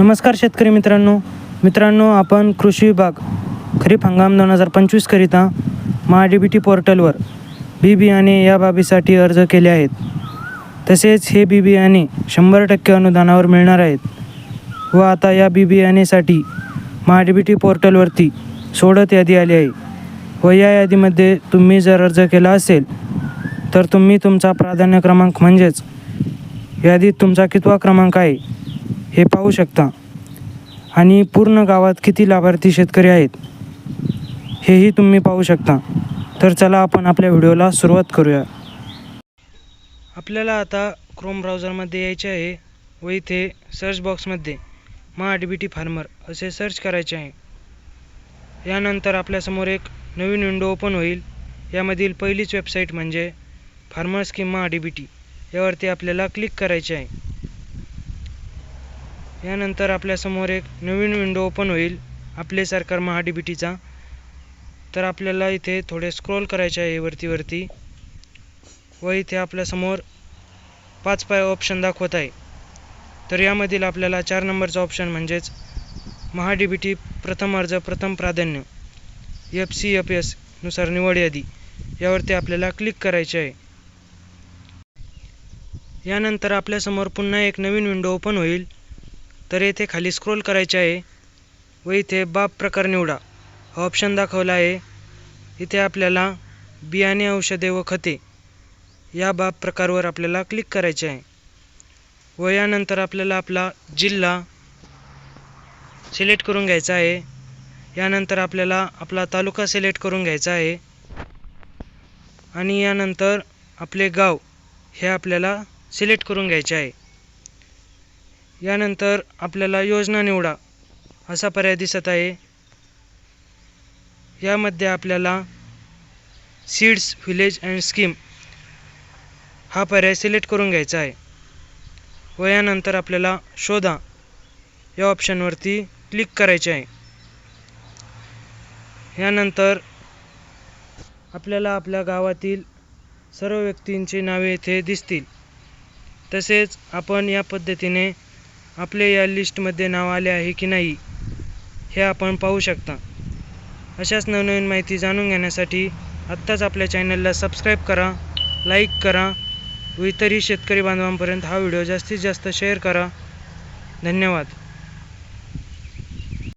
नमस्कार शेतकरी मित्रांनो. मित्रांनो आपण कृषी विभाग खरीप हंगाम दोन हजार पंचवीसकरिता महा डी बी टी पोर्टलवर बी बियाणे या बाबीसाठी अर्ज केले आहेत. तसेच हे बी बियाणे शंभर टक्के अनुदानावर मिळणार आहेत व आता या बी बियाणेसाठी महा डी बी टी पोर्टलवरती सोडत यादी आली आहे व या यादीमध्ये तुम्ही जर अर्ज केला असेल तर तुम्ही तुमचा प्राधान्य क्रमांक म्हणजेच यादीत तुमचा कितवा क्रमांक आहे हे पाहू शकता. आणि पूर्ण गावात किती लाभार्थी शेतकरी आहेत हेही तुम्ही पाहू शकता. तर चला आपण आपल्या व्हिडिओला सुरुवात करूया. आपल्याला आता क्रोम ब्राउझरमध्ये यायचे आहे व इथे सर्च बॉक्समध्ये मा डी बी टी फार्मर असे सर्च करायचे आहे. यानंतर आपल्यासमोर एक नवीन विंडो ओपन होईल. यामधील पहिलीच वेबसाईट म्हणजे farmer scheme Maha D B T यावरती आपल्याला क्लिक करायचे आहे. यानंतर आपल्यासमोर एक नवीन विंडो ओपन होईल. आपले सरकार महाडीबीटीचा. बी टीचा तर आपल्याला इथे थोडे स्क्रोल करायचे आहे वरती वरती. व इथे आपल्यासमोर पाच पाय ऑप्शन दाखवत आहे. तर यामधील आपल्याला चार नंबरचा ऑप्शन म्हणजेच महाडीबीटी बी टी प्रथम अर्ज प्रथम प्राधान्य एफ सी एफ एसनुसार निवड यादी. यावरती आपल्याला क्लिक करायचे आहे. यानंतर आपल्यासमोर पुन्हा एक नवीन विंडो ओपन होईल. तर येथे खाली स्क्रोल करायचे आहे. व इथे बाब प्रकार निवडा. हा ऑप्शन दाखवला आहे. इथे आपल्याला बियाणे औषधे व खते या बाब प्रकारवर आपल्याला क्लिक करायचे आहे. व यानंतर आपल्याला आपला जिल्हा सिलेक्ट करून घ्यायचा आहे. यानंतर आपल्याला आपला तालुका सिलेक्ट करून घ्यायचा आहे. आणि यानंतर आपले गाव हे आपल्याला सिलेक्ट करून घ्यायचे आहे. यानंतर आपल्याला योजना निवडा असा पर्याय दिसत आहे. यामध्ये आपल्याला सीड्स व्हिलेज अँड स्कीम हा पर्याय सिलेक्ट करून घ्यायचा आहे. व यानंतर आपल्याला शोधा या ऑप्शनवरती क्लिक करायचे आहे. यानंतर आपल्याला आपल्या गावातील सर्व व्यक्तींची नावे येथे दिसतील. तसेच आपण या पद्धतीने आपले या लिस्टमध्ये नाव आले आहे की नाही हे आपण पाहू शकता. अशाच नवनवीन माहिती जाणून घेण्यासाठी आत्ताच आपल्या चॅनलला सबस्क्राईब करा लाईक करा व इतरही शेतकरी बांधवांपर्यंत हा व्हिडिओ जास्तीत जास्त शेअर करा. धन्यवाद.